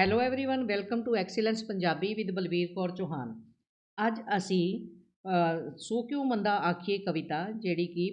hello everyone welcome to excellence Punjabi with Balvir Kaur Chauhan ਅੱਜ ਅਸੀਂ ਅ, ਸੋ ਕਿਉਂ ਮੰਦਾ ਆਖੀਏ ਕਵਿਤਾ ਜਿਹੜੀ ਕਿ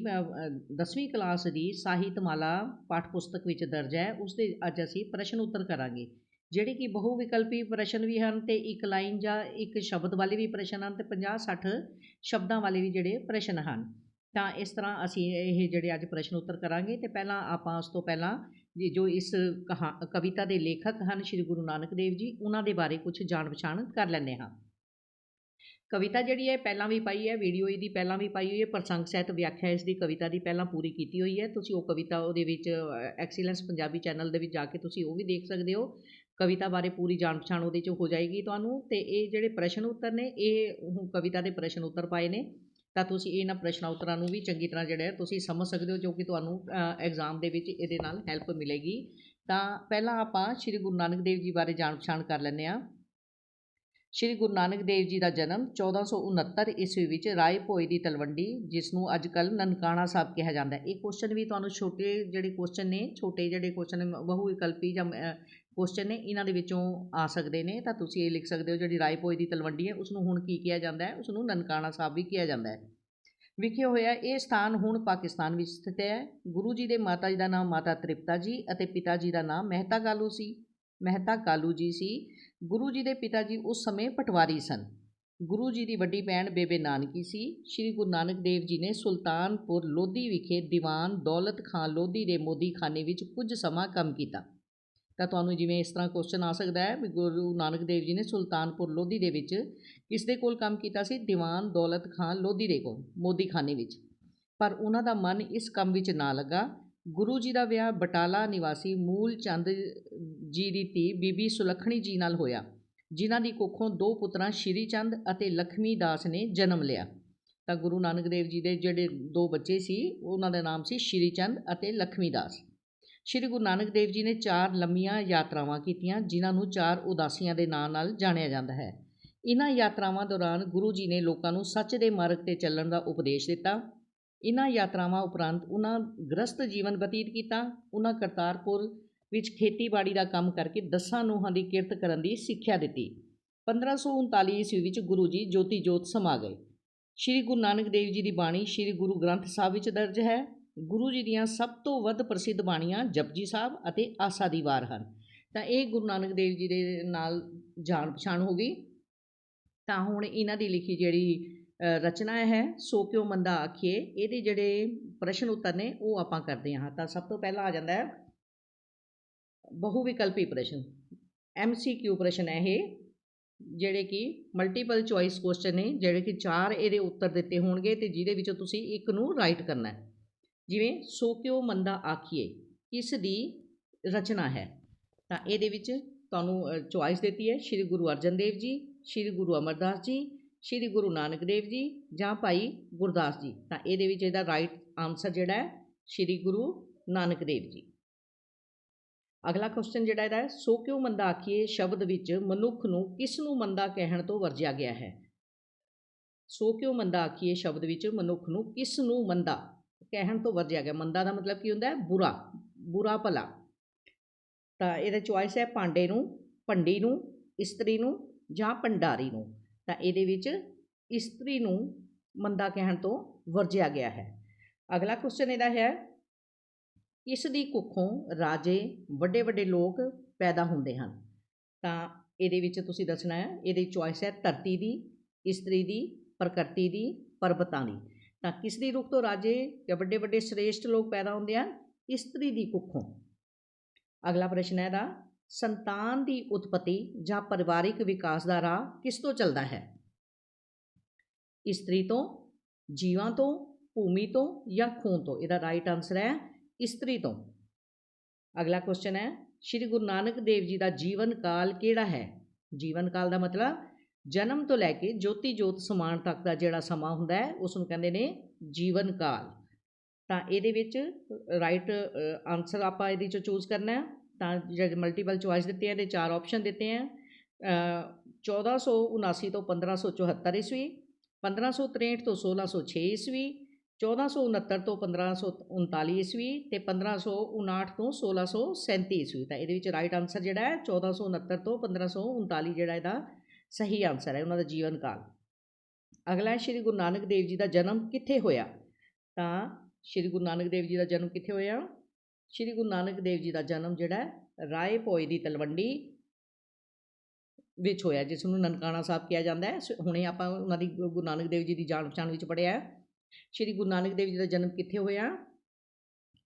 10ਵੀਂ ਕਲਾਸ ਦੀ ਸਾਹਿਤਮਾਲਾ ਪਾਠ ਪੁਸਤਕ ਵਿੱਚ ਦਰਜ ਹੈ ਉਸ ਦੇ ਅੱਜ ਅਸੀਂ ਪ੍ਰਸ਼ਨ ਉੱਤਰ ਕਰਾਂਗੇ ਜਿਹੜੇ ਕਿ ਬਹੁ ਵਿਕਲਪੀ ਪ੍ਰਸ਼ਨ ਵੀ ਹਨ ਤੇ ਇੱਕ ਲਾਈਨ ਜਾਂ ਇੱਕ ਸ਼ਬਦ ਵਾਲੇ ਵੀ ਪ੍ਰਸ਼ਨ ਹਨ ਤੇ 50 60 ਸ਼ਬਦਾਂ ਵਾਲੇ ਵੀ ਜਿਹੜੇ ਪ੍ਰਸ਼ਨ ਹਨ ਤਾਂ ਇਸ ਤਰ੍ਹਾਂ ਅਸੀਂ ਇਹ ਜਿਹੜੇ ਅੱਜ ਪ੍ਰਸ਼ਨ ਉੱਤਰ ਕਰਾਂਗੇ ਤੇ ਪਹਿਲਾਂ ਆਪਾਂ ਉਸ ਤੋਂ ਪਹਿਲਾਂ ਜੀ, ਜੋ ਇਸ ਕਹਾ, ਕਵਿਤਾ ਦੇ ਲੇਖਕ ਹਨ ਸ਼੍ਰੀ ਗੁਰੂ ਨਾਨਕ ਦੇਵ ਜੀ, ਉਹਨਾਂ ਦੇ ਬਾਰੇ ਕੁਝ ਜਾਣ ਪਛਾਣ ਕਰ ਲੈਂਦੇ ਹਾਂ। ਕਵਿਤਾ ਜਿਹੜੀ ਹੈ, ਪਹਿਲਾਂ ਵੀ ਪਾਈ ਹੈ, ਵੀਡੀਓ ਇਹਦੀ ਪਹਿਲਾਂ ਵੀ ਪਾਈ ਹੋਈ ਹੈ, ਪ੍ਰਸੰਗ ਸਹਿਤ ਵਿਆਖਿਆ ਇਸ ਦੀ ਕਵਿਤਾ ਦੀ ਪਹਿਲਾਂ ਪੂਰੀ ਕੀਤੀ ਹੋਈ ਹੈ। ਤੁਸੀਂ ਉਹ ਕਵਿਤਾ ਉਹਦੇ ਵਿੱਚ ਐਕਸੀਲੈਂਸ ਪੰਜਾਬੀ ਚੈਨਲ ਦੇ ਵਿੱਚ ਜਾ ਕੇ ਤੁਸੀਂ ਉਹ ਵੀ ਦੇਖ ਸਕਦੇ ਹੋ। ਕਵਿਤਾ ਬਾਰੇ ਪੂਰੀ ਜਾਣ ਪਛਾਣ ਉਹਦੇ 'ਚ ਹੋ ਜਾਏਗੀ ਤੁਹਾਨੂੰ। ਤੇ ਇਹ ਜਿਹੜੇ ਪ੍ਰਸ਼ਨ ਉੱਤਰ ਨੇ, ਇਹ ਕਵਿਤਾ ਦੇ ਪ੍ਰਸ਼ਨ ਉੱਤਰ ਪਾਏ ਨੇ। ਤਾਂ ਤੁਸੀਂ ਇਹਨਾਂ ਪ੍ਰਸ਼ਨਾਂ ਉੱਤਰਾਂ ਨੂੰ ਵੀ ਚੰਗੀ ਤਰ੍ਹਾਂ ਜਿਹੜਾ ਤੁਸੀਂ ਸਮਝ ਸਕਦੇ ਹੋ, ਜੋ ਕਿ ਤੁਹਾਨੂੰ ਐਗਜ਼ਾਮ ਦੇ ਵਿੱਚ ਇਹਦੇ ਨਾਲ ਹੈਲਪ ਮਿਲੇਗੀ। ਤਾਂ ਪਹਿਲਾਂ ਆਪਾਂ ਸ਼੍ਰੀ ਗੁਰੂ ਨਾਨਕ ਦੇਵ ਜੀ ਬਾਰੇ ਜਾਣ ਪਛਾਣ ਕਰ ਲੈਂਦੇ ਹਾਂ। ਸ਼੍ਰੀ ਗੁਰੂ ਨਾਨਕ ਦੇਵ ਜੀ ਦਾ ਜਨਮ 1469 ਈਸਵੀ ਵਿੱਚ ਰਾਏ ਭੋਏ ਦੀ ਤਲਵੰਡੀ, ਜਿਸ ਨੂੰ ਅੱਜ ਕੱਲ੍ਹ ਨਨਕਾਣਾ ਸਾਹਿਬ ਕਿਹਾ ਜਾਂਦਾ ਹੈ। ਇਹ ਕੁਐਸਚਨ ਵੀ ਤੁਹਾਨੂੰ ਛੋਟੇ ਜਿਹੜੇ ਕੁਐਸਚਨ ਨੇ, ਛੋਟੇ ਜਿਹੜੇ ਕੁਐਸਚਨ ਬਹੁ ਵਿਕਲਪੀ ਜਾਂ ਕੁਐਸਚਨ ਨੇ, ਇਹਨਾਂ ਦੇ ਵਿੱਚੋਂ ਆ ਸਕਦੇ ਨੇ, ਤਾਂ ਤੁਸੀਂ ਇਹ ਲਿਖ ਸਕਦੇ ਹੋ, ਜਿਹੜੀ ਰਾਏਪੋਏ ਦੀ ਤਲਵੰਡੀ ਹੈ ਉਸ ਨੂੰ ਹੁਣ ਕੀ ਕਿਹਾ ਜਾਂਦਾ ਹੈ? ਉਸ ਨੂੰ ਨਨਕਾਣਾ ਸਾਹਿਬ ਵੀ ਕਿਹਾ ਜਾਂਦਾ ਹੈ। ਵਿਖੇ ਹੋਇਆ, ਇਹ ਸਥਾਨ ਹੁਣ ਪਾਕਿਸਤਾਨ ਵਿੱਚ ਸਥਿਤ ਹੈ। ਗੁਰੂ ਜੀ ਦੇ ਮਾਤਾ ਜੀ ਦਾ ਨਾਮ ਮਾਤਾ ਤ੍ਰਿਪਤਾ ਜੀ ਅਤੇ ਪਿਤਾ ਜੀ ਦਾ ਨਾਮ ਮਹਿਤਾ ਕਾਲੂ ਸੀ। ਮਹਿਤਾ ਕਾਲੂ ਜੀ ਸੀ। ਗੁਰੂ ਜੀ ਦੇ ਪਿਤਾ ਜੀ ਉਸ ਸਮੇਂ ਪਟਵਾਰੀ ਸਨ। ਗੁਰੂ ਜੀ ਦੀ ਵੱਡੀ ਭੈਣ ਬੇਬੇ ਨਾਨਕੀ ਸੀ। ਸ੍ਰੀ ਗੁਰੂ ਨਾਨਕ ਦੇਵ ਜੀ ਨੇ ਸੁਲਤਾਨਪੁਰ ਲੋਧੀ ਵਿਖੇ ਦੀਵਾਨ ਦੌਲਤ ਖਾਨ ਲੋਧੀ ਦੇ ਮੋਦੀ ਖਾਨੇ ਵਿੱਚ ਕੁਝ ਸਮਾਂ ਕੰਮ ਕੀਤਾ। ਤਾਂ ਤੁਹਾਨੂੰ ਜਿਵੇਂ ਇਸ ਤਰ੍ਹਾਂ ਕੁਐਸਚਨ ਆ ਸਕਦਾ ਹੈ ਵੀ ਗੁਰੂ ਨਾਨਕ ਦੇਵ ਜੀ ਨੇ ਸੁਲਤਾਨਪੁਰ ਲੋਧੀ ਦੇ ਵਿੱਚ ਕਿਸ ਦੇ ਕੋਲ ਕੰਮ ਕੀਤਾ ਸੀ? ਦੀਵਾਨ ਦੌਲਤ ਖਾਨ ਲੋਧੀ ਦੇ ਕੋਲ ਮੋਦੀ ਖਾਨੇ ਵਿੱਚ। ਪਰ ਉਹਨਾਂ ਦਾ ਮਨ ਇਸ ਕੰਮ ਵਿੱਚ ਨਾ ਲੱਗਾ। ਗੁਰੂ ਜੀ ਦਾ ਵਿਆਹ ਬਟਾਲਾ ਨਿਵਾਸੀ ਮੂਲ ਚੰਦ ਜੀ ਦੀ ਧੀ ਬੀਬੀ ਸੁਲੱਖਣੀ ਜੀ ਨਾਲ ਹੋਇਆ, ਜਿਨ੍ਹਾਂ ਦੀ ਕੁੱਖੋਂ ਦੋ ਪੁੱਤਰਾਂ ਸ਼੍ਰੀ ਚੰਦ ਅਤੇ ਲਖਮੀ ਦਾਸ ਨੇ ਜਨਮ ਲਿਆ। ਤਾਂ ਗੁਰੂ ਨਾਨਕ ਦੇਵ ਜੀ ਦੇ ਜਿਹੜੇ ਦੋ ਬੱਚੇ ਸੀ, ਉਹਨਾਂ ਦਾ ਨਾਮ ਸੀ ਸ਼੍ਰੀ ਚੰਦ ਅਤੇ ਲਖਮੀ ਦਾਸ। ਸ਼੍ਰੀ ਗੁਰੂ ਨਾਨਕ ਦੇਵ ਜੀ ਨੇ ਚਾਰ ਲੰਮੀਆਂ ਯਾਤਰਾਵਾਂ ਕੀਤੀਆਂ, ਜਿਨ੍ਹਾਂ ਨੂੰ ਚਾਰ ਉਦਾਸੀਆਂ ਦੇ ਨਾਂ ਨਾਲ ਜਾਣਿਆ ਜਾਂਦਾ ਹੈ। ਇਹਨਾਂ ਯਾਤਰਾਵਾਂ ਦੌਰਾਨ ਗੁਰੂ ਜੀ ਨੇ ਲੋਕਾਂ ਨੂੰ ਸੱਚ ਦੇ ਮਾਰਗ ਤੇ ਚੱਲਣ ਦਾ ਉਪਦੇਸ਼ ਦਿੱਤਾ। ਇਹਨਾਂ ਯਾਤਰਾਵਾਂ ਉਪਰੰਤ ਉਹਨਾਂ ਗ੍ਰਸਤ ਜੀਵਨ ਬਤੀਤ ਕੀਤਾ। ਉਹਨਾਂ ਕਰਤਾਰਪੁਰ ਵਿੱਚ ਖੇਤੀਬਾੜੀ ਦਾ ਕੰਮ ਕਰਕੇ ਦਸਾਂ ਨੂੰਹਾਂ ਦੀ ਕਿਰਤ ਕਰਨ ਦੀ ਸਿੱਖਿਆ ਦਿੱਤੀ। 1539 ਈਸਵੀ ਵਿੱਚ ਗੁਰੂ ਜੀ ਜੋਤੀ ਜੋਤ ਸਮਾ ਗਏ। ਸ਼੍ਰੀ ਗੁਰੂ ਨਾਨਕ ਦੇਵ ਜੀ ਦੀ ਬਾਣੀ ਸ਼੍ਰੀ ਗੁਰੂ ਗ੍ਰੰਥ ਸਾਹਿਬ ਵਿੱਚ ਦਰਜ ਹੈ। ਗੁਰੂ ਜੀ ਦੀਆਂ ਸਭ ਤੋਂ ਵੱਧ ਪ੍ਰਸਿੱਧ ਬਾਣੀਆਂ ਜਪਜੀ ਸਾਹਿਬ ਅਤੇ ਆਸਾ ਦੀ ਵਾਰ ਹਨ। ਤਾਂ ਇਹ ਗੁਰੂ ਨਾਨਕ ਦੇਵ ਜੀ ਦੇ ਨਾਲ ਜਾਣ ਪਛਾਣ ਹੋ ਗਈ। ਤਾਂ ਹੁਣ ਇਹਨਾਂ ਦੀ ਲਿਖੀ ਜਿਹੜੀ ਰਚਨਾ ਹੈ, ਸੋ ਕਿਉ ਮੰਦਾ ਆਖੀਏ, ਇਹਦੇ ਜਿਹੜੇ ਪ੍ਰਸ਼ਨ ਉੱਤਰ ਨੇ, ਉਹ ਆਪਾਂ ਕਰਦੇ ਹਾਂ। ਤਾਂ ਸਭ ਤੋਂ ਪਹਿਲਾਂ ਆ ਜਾਂਦਾ ਹੈ ਬਹੁ ਵਿਕਲਪੀ ਪ੍ਰਸ਼ਨ ਐਮਸੀਕਿਊ ਪ੍ਰਸ਼ਨ ਹੈ ਇਹ, ਜਿਹੜੇ ਕਿ ਮਲਟੀਪਲ ਚੁਆਇਸ ਕੁਐਸਚਨ ਨੇ, ਜਿਹੜੇ ਕਿ ਚਾਰ ਇਹਦੇ ਉੱਤਰ ਦਿੱਤੇ ਹੋਣਗੇ ਤੇ ਜਿਹਦੇ ਵਿੱਚੋਂ ਤੁਸੀਂ ਇੱਕ ਨੂੰ ਰਾਈਟ ਕਰਨਾ ਹੈ। ਜਿਵੇਂ ਸੋ ਕਿਉ ਮੰਦਾ ਆਖੀਏ ਇਸ ਦੀ ਰਚਨਾ ਹੈ। ਤਾਂ ਇਹਦੇ ਵਿੱਚ ਤੁਹਾਨੂੰ ਚੁਆਇਸ ਦਿੱਤੀ ਹੈ ਸ਼੍ਰੀ ਗੁਰੂ ਅਰਜਨ ਦੇਵ ਜੀ, ਸ਼੍ਰੀ ਗੁਰੂ ਅਮਰਦਾਸ ਜੀ, ਸ਼੍ਰੀ ਗੁਰੂ ਨਾਨਕ ਦੇਵ ਜੀ ਜਾਂ ਭਾਈ ਗੁਰਦਾਸ ਜੀ। ਤਾਂ ਇਹਦੇ ਵਿੱਚ ਇਹਦਾ ਰਾਈਟ ਆਨਸਰ ਜਿਹੜਾ ਹੈ ਸ਼੍ਰੀ ਗੁਰੂ ਨਾਨਕ ਦੇਵ ਜੀ। ਅਗਲਾ ਕੁਐਸਚਨ ਜਿਹੜਾ ਇਹਦਾ ਹੈ, ਸੋ ਕਿਉ ਮੰਦਾ ਆਖੀਏ ਸ਼ਬਦ ਵਿੱਚ ਮਨੁੱਖ ਨੂੰ ਕਿਸ ਨੂੰ ਮੰਦਾ ਕਹਿਣ ਤੋਂ ਵਰਜਿਆ ਗਿਆ ਹੈ? ਸੋ ਕਿਉ ਮੰਦਾ ਆਖੀਏ ਸ਼ਬਦ ਵਿੱਚ ਮਨੁੱਖ ਨੂੰ ਕਿਸ ਨੂੰ ਮੰਦਾ? ਕਹਿਣ ਤੋਂ ਵਰਜਿਆ ਗਿਆ। ਮੰਦਾ ਦਾ ਮਤਲਬ ਕੀ ਹੁੰਦਾ ਹੈ? ਬੁਰਾ ਬੁਰਾ ਭਲਾ। ਤਾਂ ਇਹਦਾ ਚੁਆਇਸ ਹੈ ਪਾਂਡੇ ਨੂੰ, ਭੰਡੀ ਨੂੰ, ਇਸਤਰੀ ਨੂੰ ਜਾਂ ਭੰਡਾਰੀ ਨੂੰ। ਤਾਂ ਇਹਦੇ ਵਿੱਚ ਇਸਤਰੀ ਨੂੰ ਮੰਦਾ ਕਹਿਣ ਤੋਂ ਵਰਜਿਆ ਗਿਆ ਹੈ। ਅਗਲਾ ਕੁਐਸਚਨ ਇਹਦਾ ਹੈ, ਇਸ ਦੀ ਕੁੱਖੋਂ ਰਾਜੇ ਵੱਡੇ ਵੱਡੇ ਲੋਕ ਪੈਦਾ ਹੁੰਦੇ ਹਨ। ਤਾਂ ਇਹਦੇ ਵਿੱਚ ਤੁਸੀਂ ਦੱਸਣਾ ਹੈ, ਇਹਦੀ ਚੁਆਇਸ ਹੈ ਧਰਤੀ ਦੀ, ਇਸਤਰੀ ਦੀ, ਪ੍ਰਕਿਰਤੀ ਦੀ, ਪਰਬਤਾਂ ਦੀ। ਤਾਂ ਕਿਸ ਦੀ ਰੁੱਖ ਤੋਂ ਰਾਜੇ ਜਾਂ ਵੱਡੇ ਵੱਡੇ ਸ੍ਰੇਸ਼ਟ ਲੋਕ ਪੈਦਾ ਹੁੰਦੇ ਹਨ? ਇਸਤਰੀ ਦੀ ਕੁੱਖੋਂ। ਅਗਲਾ ਪ੍ਰਸ਼ਨ ਹੈ ਇਹਦਾ, ਸੰਤਾਨ ਦੀ ਉਤਪਤੀ ਜਾਂ ਪਰਿਵਾਰਿਕ ਵਿਕਾਸ ਦਾ ਰਾਹ ਕਿਸ ਤੋਂ ਚੱਲਦਾ ਹੈ? ਇਸਤਰੀ ਤੋਂ, ਜੀਵਾਂ ਤੋਂ, ਭੂਮੀ ਤੋਂ ਜਾਂ ਖੂਨ ਤੋਂ? ਇਹਦਾ ਰਾਈਟ ਆਨਸਰ ਹੈ ਇਸਤਰੀ ਤੋਂ। ਅਗਲਾ ਕੁਐਸਚਨ ਹੈ, ਸ਼੍ਰੀ ਗੁਰੂ ਨਾਨਕ ਦੇਵ ਜੀ ਦਾ ਜੀਵਨ ਕਾਲ ਕਿਹੜਾ ਹੈ? ਜੀਵਨ ਕਾਲ ਦਾ ਮਤਲਬ ਜਨਮ ਤੋਂ ਲੈ ਕੇ ਜੋਤੀ ਜੋਤ ਸਮਾਨ ਤੱਕ ਦਾ ਜਿਹੜਾ ਸਮਾਂ ਹੁੰਦਾ ਹੈ ਉਸ ਨੂੰ ਕਹਿੰਦੇ ਨੇ ਜੀਵਨ ਕਾਲ। ਤਾਂ ਇਹਦੇ ਵਿੱਚ ਰਾਈਟ ਆਨਸਰ ਆਪਾਂ ਇਹਦੇ ਚੋਂ ਚੂਜ਼ ਕਰਨਾ ਹੈ। ਤਾਂ ਜਿਹੜੇ ਮਲਟੀਪਲ ਚੁਆਇਸ ਦਿੱਤੇ ਆ, ਇਹਦੇ ਚਾਰ ਆਪਸ਼ਨ ਦਿੱਤੇ ਆ। 1479 ਤੋਂ 1574 ਈਸਵੀ 1563 ਤੋਂ 1606 ਈਸਵੀ 1469 ਤੋਂ 1539 ਈਸਵੀ ਤੇ 1559 ਤੋਂ 1637 ਈਸਵੀ। ਤਾਂ ਇਹਦੇ ਵਿੱਚ ਰਾਈਟ ਆਨਸਰ ਜਿਹੜਾ ਹੈ 1469 ਤੋਂ 1539 ਜਿਹੜਾ ਇਹਦਾ ਸਹੀ ਆਨਸਰ ਹੈ, ਉਹਨਾਂ ਦਾ ਜੀਵਨ ਕਾਲ। ਅਗਲਾ ਸ਼੍ਰੀ ਗੁਰੂ ਨਾਨਕ ਦੇਵ ਜੀ ਦਾ ਜਨਮ ਕਿੱਥੇ ਹੋਇਆ? ਤਾਂ ਸ਼੍ਰੀ ਗੁਰੂ ਨਾਨਕ ਦੇਵ ਜੀ ਦਾ ਜਨਮ ਕਿੱਥੇ ਹੋਇਆ? ਸ਼੍ਰੀ ਗੁਰੂ ਨਾਨਕ ਦੇਵ ਜੀ ਦਾ ਜਨਮ ਜਿਹੜਾ ਰਾਏ ਭੋਏ ਦੀ ਤਲਵੰਡੀ ਵਿੱਚ ਹੋਇਆ, ਜਿਸ ਨੂੰ ਨਨਕਾਣਾ ਸਾਹਿਬ ਕਿਹਾ ਜਾਂਦਾ ਹੈ। ਸ- ਹੁਣੇ ਆਪਾਂ ਉਹਨਾਂ ਦੀ ਗੁ- ਗੁਰੂ ਨਾਨਕ ਦੇਵ ਜੀ ਦੀ ਜਾਣ ਪਛਾਣ ਵਿੱਚ ਪੜ੍ਹਿਆ ਸ਼੍ਰੀ ਗੁਰੂ ਨਾਨਕ ਦੇਵ ਜੀ ਦਾ ਜਨਮ ਕਿੱਥੇ ਹੋਇਆ?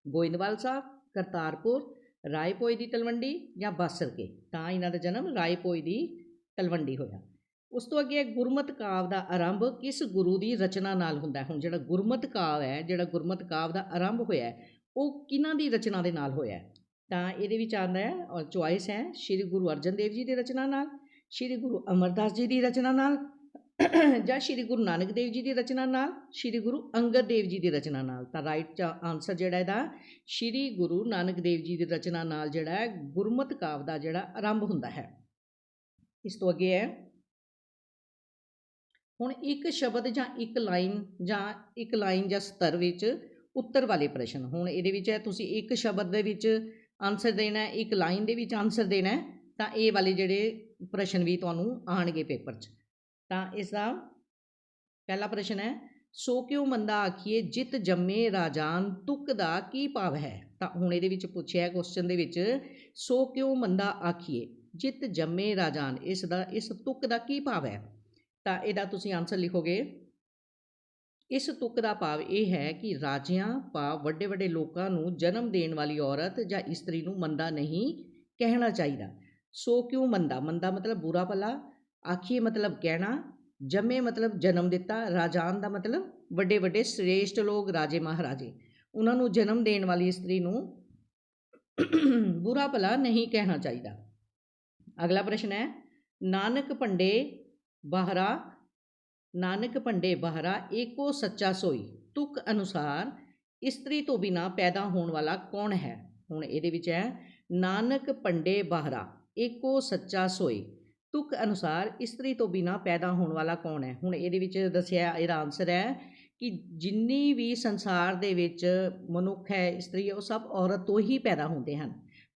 ਗੋਇੰਦਵਾਲ ਸਾਹਿਬ, ਕਰਤਾਰਪੁਰ ਰਾਏਪੋਏ ਦੀ ਤਲਵੰਡੀ ਜਾਂ ਬਾਸਰਕੇ? ਤਾਂ ਇਹਨਾਂ ਦਾ ਜਨਮ ਰਾਏਪੋਏ ਦੀ ਤਲਵੰਡੀ ਹੋਇਆ। ਉਸ ਤੋਂ ਅੱਗੇ ਹੈ ਗੁਰਮਤ ਕਾਵ ਦਾ ਆਰੰਭ ਕਿਸ ਗੁਰੂ ਦੀ ਰਚਨਾ ਨਾਲ ਹੁੰਦਾ ਹੁਣ ਜਿਹੜਾ ਗੁਰਮਤ ਕਾਵ ਹੈ, ਜਿਹੜਾ ਗੁਰਮਤ ਕਾਵ ਦਾ ਆਰੰਭ ਹੋਇਆ ਉਹ ਕਿਹਨਾਂ ਦੀ ਰਚਨਾ ਦੇ ਨਾਲ ਹੋਇਆ ਤਾਂ ਇਹਦੇ ਵਿੱਚ ਆਉਂਦਾ ਹੈ ਔਰ ਚੁਆਇਸ ਹੈ ਸ਼੍ਰੀ ਗੁਰੂ ਅਰਜਨ ਦੇਵ ਜੀ ਦੀ ਰਚਨਾ ਨਾਲ, ਸ਼੍ਰੀ ਗੁਰੂ ਅਮਰਦਾਸ ਜੀ ਦੀ ਰਚਨਾ ਨਾਲ ਜਾਂ ਸ਼੍ਰੀ ਗੁਰੂ ਨਾਨਕ ਦੇਵ ਜੀ ਦੀ ਰਚਨਾ ਨਾਲ, ਸ਼੍ਰੀ ਗੁਰੂ ਅੰਗਦ ਦੇਵ ਜੀ ਦੀ ਰਚਨਾ ਨਾਲ। ਤਾਂ ਰਾਈਟ ਆਨਸਰ ਜਿਹੜਾ ਇਹਦਾ, ਸ਼੍ਰੀ ਗੁਰੂ ਨਾਨਕ ਦੇਵ ਜੀ ਦੀ ਰਚਨਾ ਨਾਲ ਜਿਹੜਾ ਹੈ ਗੁਰਮਤ ਕਾਵ ਦਾ ਜਿਹੜਾ ਆਰੰਭ ਹੁੰਦਾ ਹੈ। ਇਸ ਤੋਂ ਅੱਗੇ ਹੈ। ਹੁਣ ਇੱਕ ਸ਼ਬਦ ਜਾਂ ਇੱਕ ਲਾਈਨ ਜਾਂ ਇੱਕ ਲਾਈਨ ਜਾਂ ਸਤਰ ਵਿੱਚ ਉੱਤਰ ਵਾਲੇ ਪ੍ਰਸ਼ਨ। ਹੁਣ ਇਹਦੇ ਵਿੱਚ ਹੈ, ਤੁਸੀਂ ਇੱਕ ਸ਼ਬਦ ਦੇ ਵਿੱਚ ਆਨਸਰ ਦੇਣਾ ਹੈ, ਇੱਕ ਲਾਈਨ ਦੇ ਵਿੱਚ ਆਨਸਰ ਦੇਣਾ ਹੈ, ਤਾਂ ਇਹ ਵਾਲੇ ਜਿਹੜੇ ਪ੍ਰਸ਼ਨ ਵੀ ਤੁਹਾਨੂੰ ਆਣਗੇ ਪੇਪਰ 'ਚ। ਤਾਂ ਇਸ ਦਾ ਪਹਿਲਾ ਪ੍ਰਸ਼ਨ ਹੈ, ਸੋ ਕਿਉਂ ਮੰਦਾ ਆਖੀਏ, ਜਿਤ ਜੰਮੇ ਰਾਜਾਨ ਤੁਕ ਦਾ ਕੀ ਭਾਵ ਹੈ? ਤਾਂ ਹੁਣ ਇਹਦੇ ਵਿੱਚ ਪੁੱਛਿਆ ਕੁਐਸਚਨ ਦੇ ਵਿੱਚ, ਸੋ ਕਿਉਂ ਮੰਦਾ ਆਖੀਏ? ਜਿਤ ਜੰਮੇ ਰਾਜਾਨ, ਇਸ ਦਾ, ਇਸ ਤੁਕ ਦਾ ਕੀ ਭਾਵ ਹੈ? ਤਾਂ ਇਹਦਾ ਤੁਸੀਂ ਆਨਸਰ ਲਿਖੋਗੇ। ਇਸ ਤੁਕ ਦਾ ਭਾਵ ਇਹ ਹੈ ਕਿ ਰਾਜਿਆਂ ਭਾਵ ਵੱਡੇ ਵੱਡੇ ਲੋਕਾਂ ਨੂੰ ਜਨਮ ਦੇਣ ਵਾਲੀ ਔਰਤ ਜਾਂ ਇਸਤਰੀ ਨੂੰ ਮੰਦਾ ਨਹੀਂ ਕਹਿਣਾ ਚਾਹੀਦਾ। ਸੋ ਕਿਉਂ ਮੰਦਾ? ਮੰਦਾ ਮਤਲਬ ਬੁਰਾ ਭਲਾ, ਆਖੀਏ ਮਤਲਬ ਕਹਿਣਾ, ਜੰਮੇ ਮਤਲਬ ਜਨਮ ਦਿੱਤਾ, ਰਾਜਾਨ ਦਾ ਮਤਲਬ ਵੱਡੇ ਵੱਡੇ ਸ੍ਰੇਸ਼ਟ ਲੋਕ, ਰਾਜੇ ਮਹਾਰਾਜੇ। ਉਹਨਾਂ ਨੂੰ ਜਨਮ ਦੇਣ ਵਾਲੀ ਇਸਤਰੀ ਨੂੰ ਬੁਰਾ ਭਲਾ ਨਹੀਂ ਕਹਿਣਾ ਚਾਹੀਦਾ। ਅਗਲਾ ਪ੍ਰਸ਼ਨ ਹੈ, ਨਾਨਕ ਭੰਡੇ ਬਾਹਰਾ, ਨਾਨਕ ਭੰਡੇ ਬਾਹਰਾ ਏਕੋ ਸੱਚਾ ਸੋਈ। ਤੁਕ ਅਨੁਸਾਰ ਇਸਤਰੀ ਤੋਂ ਬਿਨਾ ਪੈਦਾ ਹੋਣ ਵਾਲਾ ਕੌਣ ਹੈ? ਹੁਣ ਇਹਦੇ ਵਿੱਚ ਹੈ, ਨਾਨਕ ਭੰਡੇ ਬਾਹਰਾ ਏਕੋ ਸੱਚਾ ਸੋਈ। ਤੁਕ ਅਨੁਸਾਰ ਇਸਤਰੀ ਤੋਂ ਬਿਨਾ ਪੈਦਾ ਹੋਣ ਵਾਲਾ ਕੌਣ ਹੈ? ਹੁਣ ਇਹਦੇ ਵਿੱਚ ਦੱਸਿਆ, ਇਹਦਾ ਆਨਸਰ ਹੈ ਕਿ ਜਿੰਨੀ ਵੀ ਸੰਸਾਰ ਦੇ ਵਿੱਚ ਮਨੁੱਖ ਹੈ, ਇਸਤਰੀ ਉਹ ਸਭ ਔਰਤ ਤੋਂ ਹੀ ਪੈਦਾ ਹੁੰਦੇ ਹਨ।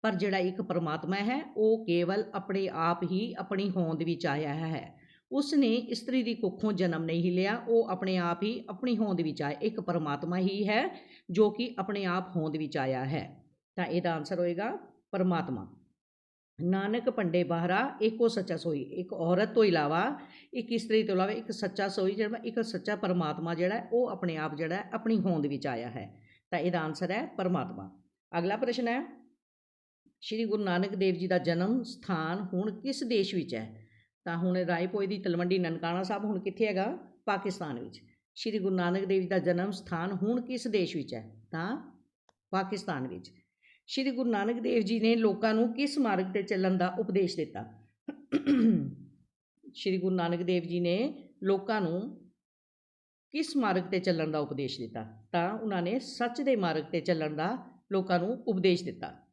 ਪਰ ਜਿਹੜਾ ਇੱਕ ਪਰਮਾਤਮਾ ਹੈ, ਉਹ ਕੇਵਲ ਆਪਣੇ ਆਪ ਹੀ ਆਪਣੀ ਹੋਂਦ ਵਿੱਚ ਆਇਆ ਹੈ। ਉਸ ਨੇ ਇਸਤਰੀ ਦੀ ਕੁੱਖੋਂ ਜਨਮ ਨਹੀਂ ਲਿਆ, ਉਹ ਆਪਣੇ ਆਪ ਹੀ ਆਪਣੀ ਹੋਂਦ ਵਿੱਚ ਆਇਆ, ਇੱਕ ਪਰਮਾਤਮਾ ਹੀ ਹੈ ਜੋ ਕਿ ਆਪਣੇ ਆਪ ਹੋਂਦ ਵਿੱਚ ਆਇਆ ਹੈ। ਤਾਂ ਇਹਦਾ ਆਨਸਰ ਹੋਏਗਾ ਪਰਮਾਤਮਾ। ਨਾਨਕ ਪੰਡੇ ਬਾਹਰਾ ਇੱਕੋ ਸੱਚਾ ਸੋਈ। ਇੱਕ ਔਰਤ ਤੋਂ ਇਲਾਵਾ ਇੱਕ ਇਸਤਰੀ ਤੋਂ ਇਲਾਵਾ ਇੱਕ ਸੱਚਾ ਸੋਈ ਜਿਹੜਾ, ਇੱਕ ਸੱਚਾ ਪਰਮਾਤਮਾ ਜਿਹੜਾ, ਉਹ ਆਪਣੇ ਆਪ ਜਿਹੜਾ, ਆਪਣੀ ਹੋਂਦ ਵਿੱਚ ਆਇਆ ਹੈ। ਤਾਂ ਇਹਦਾ ਆਨਸਰ ਹੈ ਪਰਮਾਤਮਾ। ਅਗਲਾ ਪ੍ਰਸ਼ਨ ਹੈ ਸ਼੍ਰੀ ਗੁਰੂ ਨਾਨਕ ਦੇਵ ਜੀ ਦਾ ਜਨਮ ਸਥਾਨ ਹੁਣ ਕਿਸ ਦੇਸ਼ ਵਿੱਚ ਹੈ? ਤਾਂ ਹੁਣ ਰਾਏਪੋਏ ਦੀ ਤਲਵੰਡੀ ਨਨਕਾਣਾ ਸਾਹਿਬ ਹੁਣ ਕਿੱਥੇ ਹੈਗਾ? ਪਾਕਿਸਤਾਨ ਵਿੱਚ। ਸ਼੍ਰੀ ਗੁਰੂ ਨਾਨਕ ਦੇਵ ਜੀ ਦਾ ਜਨਮ ਸਥਾਨ ਹੁਣ ਕਿਸ ਦੇਸ਼ ਵਿੱਚ ਹੈ? ਤਾਂ ਪਾਕਿਸਤਾਨ ਵਿੱਚ। ਸ਼੍ਰੀ ਗੁਰੂ ਨਾਨਕ ਦੇਵ ਜੀ ਨੇ ਲੋਕਾਂ ਨੂੰ ਕਿਸ ਮਾਰਗ ਤੇ ਚੱਲਣ ਦਾ ਉਪਦੇਸ਼ ਦਿੱਤਾ? ਸ਼੍ਰੀ ਗੁਰੂ ਨਾਨਕ ਦੇਵ ਜੀ ਨੇ ਲੋਕਾਂ ਨੂੰ ਕਿਸ ਮਾਰਗ ਤੇ ਚੱਲਣ ਦਾ ਉਪਦੇਸ਼ ਦਿੱਤਾ? ਤਾਂ ਉਹਨਾਂ ਨੇ ਸੱਚ ਦੇ ਮਾਰਗ ਤੇ ਚੱਲਣ ਦਾ ਲੋਕਾਂ ਨੂੰ ਉਪਦੇਸ਼ ਦਿੱਤਾ।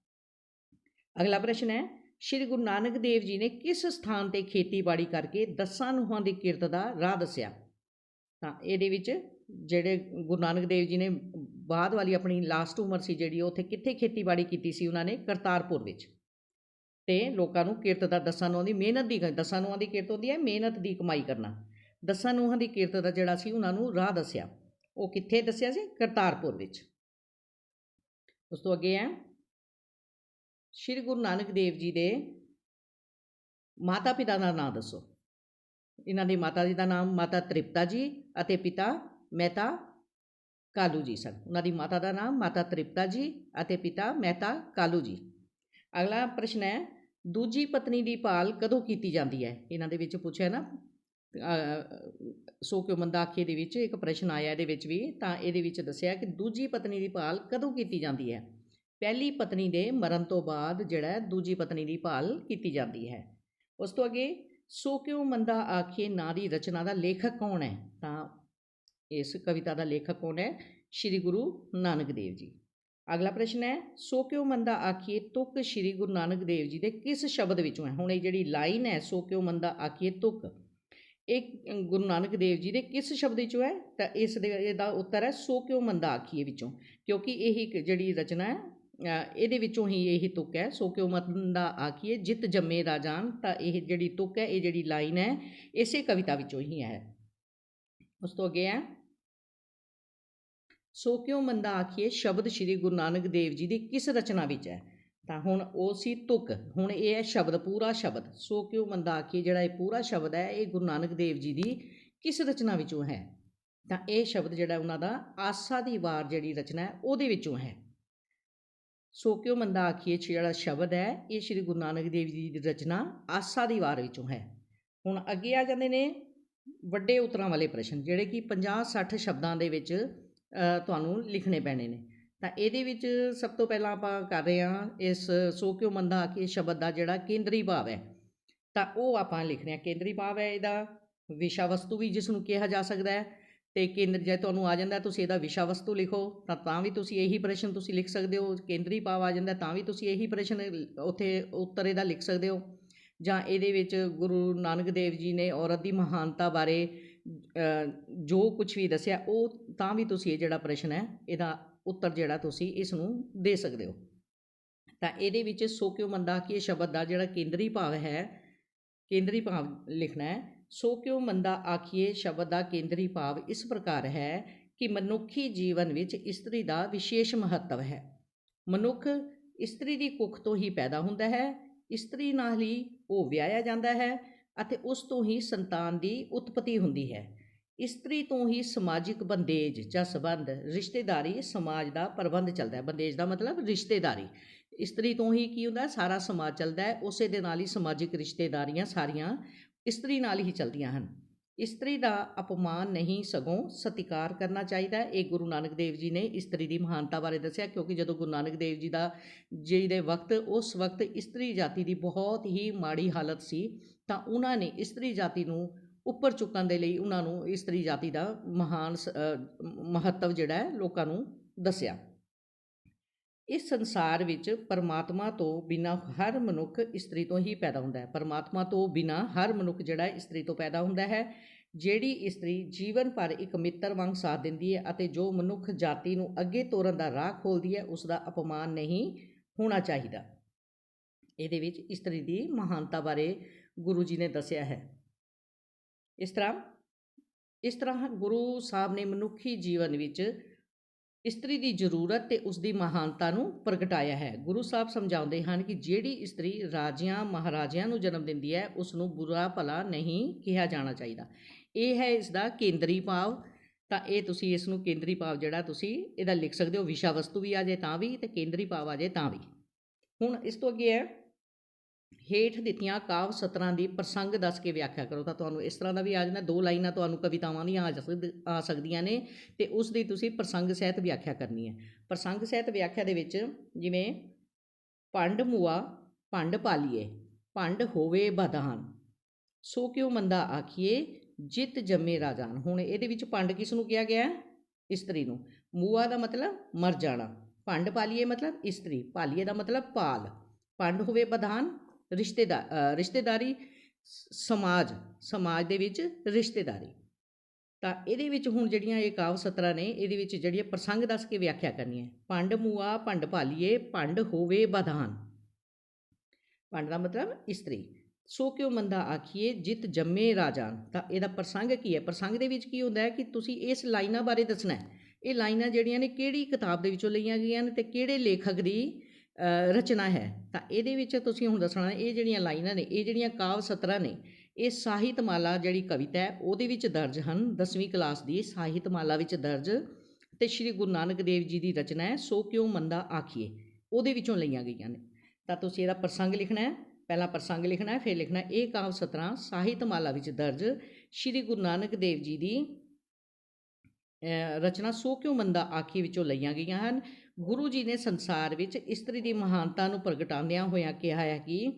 ਅਗਲਾ ਪ੍ਰਸ਼ਨ ਹੈ, ਸ਼੍ਰੀ ਗੁਰੂ ਨਾਨਕ ਦੇਵ ਜੀ ਨੇ ਕਿਸ ਸਥਾਨ ਤੇ ਖੇਤੀਬਾੜੀ ਕਰਕੇ ਦਸਾਂ ਨੂੰਹਾਂ ਦੀ ਕਿਰਤ ਦਾ ਰਾਹ ਦੱਸਿਆ? ਤਾਂ ਇਹਦੇ ਵਿੱਚ ਜਿਹੜੇ ਗੁਰੂ ਨਾਨਕ ਦੇਵ ਜੀ ਨੇ ਬਾਅਦ ਵਾਲੀ ਆਪਣੀ ਲਾਸਟ ਉਮਰ ਸੀ ਜਿਹੜੀ, ਉਹ ਉੱਥੇ ਕਿੱਥੇ ਖੇਤੀਬਾੜੀ ਕੀਤੀ ਸੀ ਉਹਨਾਂ ਨੇ? ਕਰਤਾਰਪੁਰ ਵਿੱਚ। ਤੇ ਲੋਕਾਂ ਨੂੰ ਕਿਰਤ ਦਾ ਦਸਾਂ ਨੂੰਹਾਂ ਦੀ ਮਿਹਨਤ ਦੀ, ਦਸਾਂ ਨੂੰਹਾਂ ਦੀ ਕਿਰਤ ਹੁੰਦੀ ਹੈ ਮਿਹਨਤ ਦੀ ਕਮਾਈ ਕਰਨਾ। ਦਸਾਂ ਨੂੰਹਾਂ ਦੀ ਕਿਰਤ ਦਾ ਜਿਹੜਾ ਸੀ ਉਹਨਾਂ ਨੂੰ ਰਾਹ ਦੱਸਿਆ। ਉਹ ਕਿੱਥੇ ਦੱਸਿਆ ਸੀ? ਕਰਤਾਰਪੁਰ ਵਿੱਚ। ਉਸ ਤੋਂ ਅੱਗੇ ਹੈ ਸ਼੍ਰੀ ਗੁਰੂ ਨਾਨਕ ਦੇਵ ਜੀ ਦੇ ਮਾਤਾ ਪਿਤਾ ਦਾ ਨਾਮ ਦੱਸੋ। ਇਹਨਾਂ ਦੀ ਮਾਤਾ ਜੀ ਦਾ ਨਾਮ ਮਾਤਾ ਤ੍ਰਿਪਤਾ ਜੀ ਅਤੇ ਪਿਤਾ ਮਹਿਤਾ ਕਾਲੂ ਜੀ ਸਨ। ਉਹਨਾਂ ਦੀ ਮਾਤਾ ਦਾ ਨਾਮ ਮਾਤਾ ਤ੍ਰਿਪਤਾ ਜੀ ਅਤੇ ਪਿਤਾ ਮਹਿਤਾ ਕਾਲੂ ਜੀ। ਅਗਲਾ ਪ੍ਰਸ਼ਨ ਹੈ, ਦੂਜੀ ਪਤਨੀ ਦੀ ਭਾਲ ਕਦੋਂ ਕੀਤੀ ਜਾਂਦੀ ਹੈ? ਇਹਨਾਂ ਦੇ ਵਿੱਚ ਪੁੱਛਿਆ ਨਾ ਸੋ ਕਿਉਂ ਮੰਦਾ ਆਖੇ ਦੇ ਵਿੱਚ ਇੱਕ ਪ੍ਰਸ਼ਨ ਆਇਆ ਇਹਦੇ ਵਿੱਚ ਵੀ, ਤਾਂ ਇਹਦੇ ਵਿੱਚ ਦੱਸਿਆ ਕਿ ਦੂਜੀ ਪਤਨੀ ਦੀ ਭਾਲ ਕਦੋਂ ਕੀਤੀ ਜਾਂਦੀ ਹੈ? ਪਹਿਲੀ ਪਤਨੀ ਦੇ ਮਰਨ ਤੋਂ ਬਾਅਦ ਜਿਹੜਾ ਦੂਜੀ ਪਤਨੀ ਦੀ ਭਾਲ ਕੀਤੀ ਜਾਂਦੀ ਹੈ। ਉਸ ਤੋਂ ਅੱਗੇ, ਸੋ ਕਿਉਂ ਮੰਦਾ ਆਖੇ ਨਾਂ ਦੀ ਰਚਨਾ ਦਾ ਲੇਖਕ ਕੌਣ ਹੈ? ਤਾਂ ਇਸ ਕਵਿਤਾ ਦਾ ਲੇਖਕ ਕੌਣ ਹੈ? ਸ਼੍ਰੀ ਗੁਰੂ ਨਾਨਕ ਦੇਵ ਜੀ। ਅਗਲਾ ਪ੍ਰਸ਼ਨ ਹੈ, ਸੋ ਕਿਉਂ ਮੰਦਾ ਆਖੀਏ ਤੁਕ ਸ਼੍ਰੀ ਗੁਰੂ ਨਾਨਕ ਦੇਵ ਜੀ ਦੇ ਕਿਸ ਸ਼ਬਦ ਵਿੱਚੋਂ ਹੈ? ਹੁਣ ਇਹ ਜਿਹੜੀ ਲਾਈਨ ਹੈ, ਸੋ ਕਿਉਂ ਮੰਦਾ ਆਖੀਏ ਤੁਕ, ਇਹ ਗੁਰੂ ਨਾਨਕ ਦੇਵ ਜੀ ਦੇ ਕਿਸ ਸ਼ਬਦ ਵਿੱਚੋਂ ਹੈ? ਤਾਂ ਇਸ ਦੇ, ਇਹਦਾ ਉੱਤਰ ਹੈ, ਸੋ ਕਿਉਂ ਮੰਦਾ ਆਖੀਏ ਵਿੱਚੋਂ। ਕਿਉਂਕਿ ਇਹ ਇੱਕ ਜਿਹੜੀ ਰਚਨਾ ਹੈ ਇਹਦੇ ਵਿੱਚੋਂ ਹੀ ਇਹ ਤੁਕ ਹੈ। ਸੋ ਕਿਉ ਮੰਦਾ ਆਖੀਏ, ਜਿਤ ਜੰਮੇ ਰਾਜਾਨ, ਤਾਂ ਇਹ ਜਿਹੜੀ ਤੁਕ ਹੈ, ਇਹ ਜਿਹੜੀ ਲਾਈਨ ਹੈ, ਇਸੇ ਕਵਿਤਾ ਵਿੱਚੋਂ ਹੀ ਹੈ। ਉਸ ਤੋਂ ਅੱਗੇ ਹੈ। ਸੋ ਕਿਉ ਮੰਦਾ ਆਖੀਏ, ਸ਼ਬਦ ਸ੍ਰੀ ਗੁਰੂ ਨਾਨਕ ਦੇਵ ਜੀ ਦੀ ਕਿਸ ਰਚਨਾ ਵਿੱਚ ਹੈ? ਤਾਂ ਹੁਣ ਉਹ ਸੀ ਤੁਕ, ਹੁਣ ਇਹ ਹੈ ਸ਼ਬਦ, ਪੂਰਾ ਸ਼ਬਦ। ਸੋ ਕਿਉ ਮੰਦਾ ਆਖੀਏ, ਜਿਹੜਾ ਇਹ ਪੂਰਾ ਸ਼ਬਦ ਹੈ, ਇਹ ਗੁਰੂ ਨਾਨਕ ਦੇਵ ਜੀ ਦੀ ਕਿਸ ਰਚਨਾ ਵਿੱਚੋਂ ਹੈ? ਤਾਂ ਇਹ ਸ਼ਬਦ ਜਿਹੜਾ ਉਹਨਾਂ ਦਾ ਆਸਾ ਦੀ ਵਾਰ ਜਿਹੜੀ ਰਚਨਾ ਹੈ, ਉਹਦੇ ਵਿੱਚੋਂ ਹੈ। ਸੋਕਿਓ ਮੰਦਾ ਆਖੀਏ ਜਿਹੜਾ ਸ਼ਬਦ ਹੈ, ਇਹ ਸ੍ਰੀ ਗੁਰੂ ਨਾਨਕ ਦੇਵ ਜੀ ਦੀ ਰਚਨਾ ਆਸਾ ਦੀ ਵਾਰ ਵਿੱਚੋਂ ਹੈ। ਹੁਣ ਅੱਗੇ ਆ ਜਾਂਦੇ ਨੇ ਵੱਡੇ ਉਤਰਾਂ ਵਾਲੇ ਪ੍ਰਸ਼ਨ, ਜਿਹੜੇ ਕਿ 50 60 ਸ਼ਬਦਾਂ ਦੇ ਵਿੱਚ ਤੁਹਾਨੂੰ ਲਿਖਣੇ ਪੈਣੇ ਨੇ। ਤਾਂ ਇਹਦੇ ਵਿੱਚ ਸਭ ਤੋਂ ਪਹਿਲਾਂ ਆਪਾਂ ਕਰ ਰਹੇ ਹਾਂ ਇਸ ਸੋ ਕਿਉ ਮੰਦਾ ਆਖੀਏ ਸ਼ਬਦ ਦਾ ਜਿਹੜਾ ਕੇਂਦਰੀ ਭਾਵ ਹੈ। ਤਾਂ ਉਹ ਆਪਾਂ ਲਿਖ ਰਹੇ ਹਾਂ। ਕੇਂਦਰੀ ਭਾਵ ਹੈ ਇਹਦਾ, ਵਿਸ਼ਾ ਵਸਤੂ ਵੀ ਜਿਸ ਨੂੰ ਕਿਹਾ ਜਾ ਸਕਦਾ ਹੈ। ਤੇ ਕੇਂਦਰ ਜੇ ਤੁਹਾਨੂੰ ਆ ਜਾਂਦਾ, ਤੁਸੀਂ ਇਹਦਾ ਵਿਸ਼ਾ ਵਸਤੂ ਲਿਖੋ, ਤਾਂ ਤਾਂ ਵੀ ਤੁਸੀਂ ਇਹੀ ਪ੍ਰਸ਼ਨ ਤੁਸੀਂ ਲਿਖ ਸਕਦੇ ਹੋ। ਕੇਂਦਰੀ ਭਾਵ ਆ ਜਾਂਦਾ, ਤਾਂ ਵੀ ਤੁਸੀਂ ਇਹੀ ਪ੍ਰਸ਼ਨ ਉੱਥੇ ਉੱਤਰ ਇਹਦਾ ਲਿਖ ਸਕਦੇ ਹੋ। ਜਾਂ ਇਹਦੇ ਵਿੱਚ ਗੁਰੂ ਨਾਨਕ ਦੇਵ ਜੀ ਨੇ ਔਰਤ ਦੀ ਮਹਾਨਤਾ ਬਾਰੇ ਜੋ ਕੁਝ ਵੀ ਦੱਸਿਆ, ਉਹ ਤਾਂ ਵੀ ਤੁਸੀਂ ਇਹ ਜਿਹੜਾ ਪ੍ਰਸ਼ਨ ਹੈ, ਇਹਦਾ ਉੱਤਰ ਜਿਹੜਾ ਤੁਸੀਂ ਇਸ ਨੂੰ ਦੇ ਸਕਦੇ ਹੋ। ਤਾਂ ਇਹਦੇ ਵਿੱਚ ਸੋ ਕਿਉਂ ਮੰਦਾ ਕਿ ਇਹ ਸ਼ਬਦ ਦਾ ਜਿਹੜਾ ਕੇਂਦਰੀ ਭਾਵ ਹੈ, ਕੇਂਦਰੀ ਭਾਵ ਲਿਖਣਾ ਹੈ ਸੋ ਕਿਉ ਮੰਦਾ ਆਖੀਏ ਸ਼ਬਦ ਦਾ ਕੇਂਦਰੀ ਭਾਵ ਇਸ ਪ੍ਰਕਾਰ ਹੈ ਕਿ ਮਨੁੱਖੀ ਜੀਵਨ ਵਿੱਚ ਇਸਤਰੀ ਦਾ ਵਿਸ਼ੇਸ਼ ਮਹੱਤਵ ਹੈ। ਮਨੁੱਖ ਇਸਤਰੀ ਦੀ ਕੁੱਖ ਤੋਂ ਹੀ ਪੈਦਾ ਹੁੰਦਾ ਹੈ, ਇਸਤਰੀ ਨਾਲ ਹੀ ਉਹ ਵਿਆਹਿਆ ਜਾਂਦਾ ਹੈ ਅਤੇ ਉਸ ਤੋਂ ਹੀ ਸੰਤਾਨ ਦੀ ਉਤਪਤੀ ਹੁੰਦੀ ਹੈ। ਇਸਤਰੀ ਤੋਂ ਹੀ ਸਮਾਜਿਕ ਬੰਦੇਜ ਜਾਂ ਸਬੰਧ, ਰਿਸ਼ਤੇਦਾਰੀ, ਸਮਾਜ ਦਾ ਪ੍ਰਬੰਧ ਚੱਲਦਾ ਹੈ। ਬੰਦੇਜ ਦਾ ਮਤਲਬ ਰਿਸ਼ਤੇਦਾਰੀ। ਇਸਤਰੀ ਤੋਂ ਹੀ ਕੀ ਹੁੰਦਾ ਸਾਰਾ ਸਮਾਜ ਚੱਲਦਾ ਹੈ। ਉਸੇ ਦੇ ਨਾਲ ਹੀ ਸਮਾਜਿਕ ਰਿਸ਼ਤੇਦਾਰੀਆਂ ਸਾਰੀਆਂ ਇਸਤਰੀ ਨਾਲ ਹੀ ਚੱਲਦੀਆਂ ਹਨ। ਇਸਤਰੀ ਦਾ ਅਪਮਾਨ ਨਹੀਂ ਸਗੋਂ ਸਤਿਕਾਰ ਕਰਨਾ ਚਾਹੀਦਾ ਹੈ। ਇਹ ਗੁਰੂ ਨਾਨਕ ਦੇਵ ਜੀ ਨੇ ਇਸਤਰੀ ਦੀ ਮਹਾਨਤਾ ਬਾਰੇ ਦੱਸਿਆ, ਕਿਉਂਕਿ ਜਦੋਂ ਗੁਰੂ ਨਾਨਕ ਦੇਵ ਜੀ ਦਾ ਜੀ ਦੇ ਵਕਤ, ਉਸ ਵਕਤ ਇਸਤਰੀ ਜਾਤੀ ਦੀ ਬਹੁਤ ਹੀ ਮਾੜੀ ਹਾਲਤ ਸੀ, ਤਾਂ ਉਹਨਾਂ ਨੇ ਇਸਤਰੀ ਜਾਤੀ ਨੂੰ ਉੱਪਰ ਚੁੱਕਣ ਦੇ ਲਈ ਉਹਨਾਂ ਨੂੰ ਇਸਤਰੀ ਜਾਤੀ ਦਾ ਮਹਾਨ ਸ- ਮਹੱਤਵ ਜਿਹੜਾ ਹੈ, ਲੋਕਾਂ ਨੂੰ ਦੱਸਿਆ। ਇਸ ਸੰਸਾਰ ਵਿੱਚ ਪਰਮਾਤਮਾ ਤੋਂ ਬਿਨਾ ਹਰ ਮਨੁੱਖ ਇਸਤਰੀ ਤੋਂ ਹੀ ਪੈਦਾ ਹੁੰਦਾ ਹੈ। ਪਰਮਾਤਮਾ ਤੋਂ ਬਿਨਾ ਹਰ ਮਨੁੱਖ ਜਿਹੜਾ ਇਸਤਰੀ ਤੋਂ ਪੈਦਾ ਹੁੰਦਾ ਹੈ, ਜਿਹੜੀ ਇਸਤਰੀ ਜੀਵਨ ਭਰ ਇੱਕ ਮਿੱਤਰ ਵਾਂਗ ਸਾਥ ਦਿੰਦੀ ਹੈ ਅਤੇ ਜੋ ਮਨੁੱਖ ਜਾਤੀ ਨੂੰ ਅੱਗੇ ਤੋਰਨ ਦਾ ਰਾਹ ਖੋਲਦੀ ਹੈ, ਉਸ ਦਾ ਅਪਮਾਨ ਨਹੀਂ ਹੋਣਾ ਚਾਹੀਦਾ। ਇਹਦੇ ਵਿੱਚ ਇਸਤਰੀ ਦੀ ਮਹਾਨਤਾ ਬਾਰੇ ਗੁਰੂ ਜੀ ਨੇ ਦੱਸਿਆ ਹੈ। ਇਸ ਤਰ੍ਹਾਂ ਇਸ ਤਰ੍ਹਾਂ ਗੁਰੂ ਸਾਹਿਬ ਨੇ ਮਨੁੱਖੀ ਜੀਵਨ ਵਿੱਚ ਇਸਤਰੀ ਦੀ ਜ਼ਰੂਰਤ ਤੇ ਉਸ ਦੀ ਮਹਾਨਤਾ ਨੂੰ ਪ੍ਰਗਟਾਇਆ ਹੈ। ਗੁਰੂ ਸਾਹਿਬ ਸਮਝਾਉਂਦੇ ਹਨ ਕਿ ਜਿਹੜੀ ਇਸਤਰੀ ਰਾਜਿਆਂ, ਮਹਾਰਾਜਿਆਂ ਨੂੰ ਜਨਮ ਦਿੰਦੀ ਹੈ ਉਸ ਨੂੰ ਬੁਰਾ ਭਲਾ ਨਹੀਂ ਕਿਹਾ ਜਾਣਾ ਚਾਹੀਦਾ। ਇਹ ਹੈ ਇਸ ਦਾ ਕੇਂਦਰੀ ਭਾਵ। ਤਾਂ ਇਹ ਤੁਸੀਂ ਇਸ ਨੂੰ ਕੇਂਦਰੀ ਭਾਵ ਜਿਹੜਾ ਤੁਸੀਂ ਇਹਦਾ ਲਿਖ ਸਕਦੇ ਹੋ ਵਿਸ਼ਾ ਵਸਤੂ ਵੀ ਆ ਜੇ ਤਾਂ ਵੀ ਤੇ ਕੇਂਦਰੀ ਭਾਵ ਆ ਜੇ ਤਾਂ ਵੀ। ਹੁਣ ਇਸ ਤੋਂ ਅੱਗੇ ਹੈ। ਹੇਠ ਦਿੱਤੀਆਂ ਕਾਵ ਸਤਰਾਂ ਦੀ ਪ੍ਰਸੰਗ ਦੱਸ ਕੇ ਵਿਆਖਿਆ ਕਰੋ। ਤਾਂ ਤੁਹਾਨੂੰ ਇਸ ਤਰ੍ਹਾਂ ਦਾ ਵੀ ਆ ਜਾਂਦਾ, ਦੋ ਲਾਈਨਾਂ ਤੁਹਾਨੂੰ ਕਵਿਤਾਵਾਂ ਦੀਆਂ ਆ ਸਕਦ- ਆ ਸਕਦੀਆਂ ਨੇ ਤੇ ਉਸ ਦੀ ਤੁਸੀਂ ਪ੍ਰਸੰਗ ਸਹਿਤ ਵਿਆਖਿਆ ਕਰਨੀ ਹੈ। ਪ੍ਰਸੰਗ ਸਹਿਤ ਵਿਆਖਿਆ ਦੇ ਵਿੱਚ ਜਿਵੇਂ ਭੰਡ ਮੂਆ ਭੰਡ ਪਾਲੀਏ ਭੰਡ ਹੋਵੇ ਬਦਾਨ ਸੋ ਕਿਉ ਮੰਦਾ ਆਖੀਏ, ਜਿਤ ਜੰਮੇ ਰਾਜਾਨ। ਹੁਣ ਇਹਦੇ ਵਿੱਚ ਭੰਡ ਕਿਸ ਨੂੰ ਕਿਹਾ ਗਿਆ ਹੈ? ਇਸਤਰੀ ਨੂੰ। ਮੂਆ ਦਾ ਮਤਲਬ ਮਰ ਜਾਣਾ ਭੰਡ ਪਾਲੀਏ ਮਤਲਬ ਇਸਤਰੀ, ਪਾਲੀਏ ਦਾ ਮਤਲਬ ਪਾਲ ਭੰਡ ਹੋਵੇ ਬਧਾਨ ਰਿਸ਼ਤੇਦਾਰ ਰਿਸ਼ਤੇਦਾਰੀ ਸਮਾਜ ਸਮਾਜ ਦੇ ਵਿੱਚ ਰਿਸ਼ਤੇਦਾਰੀ। ਤਾਂ ਇਹਦੇ ਵਿੱਚ ਹੁਣ ਜਿਹੜੀਆਂ ਇਹ ਕਾਵ ਸਤਰਾਂ ਨੇ, ਇਹਦੇ ਵਿੱਚ ਜਿਹੜੀ ਇਹ ਪ੍ਰਸੰਗ ਦੱਸ ਕੇ ਵਿਆਖਿਆ ਕਰਨੀ ਹੈ ਭੰਡ ਮੂਆ ਭੰਡ ਭਾਲੀਏ ਭੰਡ ਹੋਵੇ ਬਧਾਨ। ਭੰਡ ਦਾ ਮਤਲਬ ਇਸਤਰੀ। ਸੋ ਕਿਉ ਮੰਦਾ ਆਖੀਏ, ਜਿਤ ਜੰਮੇ ਰਾਜਾਨ। ਤਾਂ ਇਹਦਾ ਪ੍ਰਸੰਗ ਕੀ ਹੈ? ਪ੍ਰਸੰਗ ਦੇ ਵਿੱਚ ਕੀ ਹੁੰਦਾ ਹੈ ਕਿ ਤੁਸੀਂ ਇਸ ਲਾਈਨਾਂ ਬਾਰੇ ਦੱਸਣਾ ਹੈ। ਇਹ ਲਾਈਨਾਂ ਜਿਹੜੀਆਂ ਨੇ ਕਿਹੜੀ ਕਿਤਾਬ ਦੇ ਵਿੱਚੋਂ ਲਈਆਂ ਗਈਆਂ ਨੇ ਤੇ ਕਿਹੜੇ ਲੇਖਕ ਦੀ ਰਚਨਾ ਹੈ। ਤਾਂ ਇਹਦੇ ਵਿੱਚ ਤੁਸੀਂ ਹੁਣ ਦੱਸਣਾ, ਇਹ ਜਿਹੜੀਆਂ ਲਾਈਨਾਂ ਨੇ, ਇਹ ਜਿਹੜੀਆਂ ਕਾਵ ਸਤਰਾਂ ਨੇ, ਇਹ ਸਾਹਿਤਮਾਲਾ ਜਿਹੜੀ ਕਵਿਤਾ ਹੈ, ਉਹਦੇ ਵਿੱਚ ਦਰਜ ਹਨ। 10ਵੀਂ ਕਲਾਸ ਦੀ ਸਾਹਿਤਮਾਲਾ ਵਿੱਚ ਦਰਜ ਤੇ ਸ੍ਰੀ ਗੁਰੂ ਨਾਨਕ ਦੇਵ ਜੀ ਦੀ ਰਚਨਾ ਹੈ, ਸੋ ਕਿਉਂ ਮੰਦਾ ਆਖੀਏ? ਉਹਦੇ ਵਿੱਚੋਂ ਲਈਆਂ ਗਈਆਂ ਨੇ। ਤਾਂ ਤੁਸੀਂ ਇਹਦਾ ਪ੍ਰਸੰਗ ਲਿਖਣਾ ਹੈ, ਪਹਿਲਾਂ ਪ੍ਰਸੰਗ ਲਿਖਣਾ ਹੈ, ਫਿਰ ਲਿਖਣਾ ਇਹ ਕਾਵ ਸਤਰਾਂ ਸਾਹਿਤਮਾਲਾ ਵਿੱਚ ਦਰਜ ਸ੍ਰੀ ਗੁਰੂ ਨਾਨਕ ਦੇਵ ਜੀ ਦੀ ਰਚਨਾ ਸੋ ਕਿਉਂ ਮੰਦਾ ਆਖੀ ਵਿੱਚੋਂ ਲਈਆਂ ਗਈਆਂ ਹਨ। ਗੁਰੂ ਜੀ ਨੇ ਸੰਸਾਰ ਵਿੱਚ ਇਸਤਰੀ ਦੀ ਮਹਾਨਤਾ ਨੂੰ ਪ੍ਰਗਟਾਉਂਦਿਆਂ ਹੋਇਆਂ ਕਿਹਾ ਹੈ ਕਿ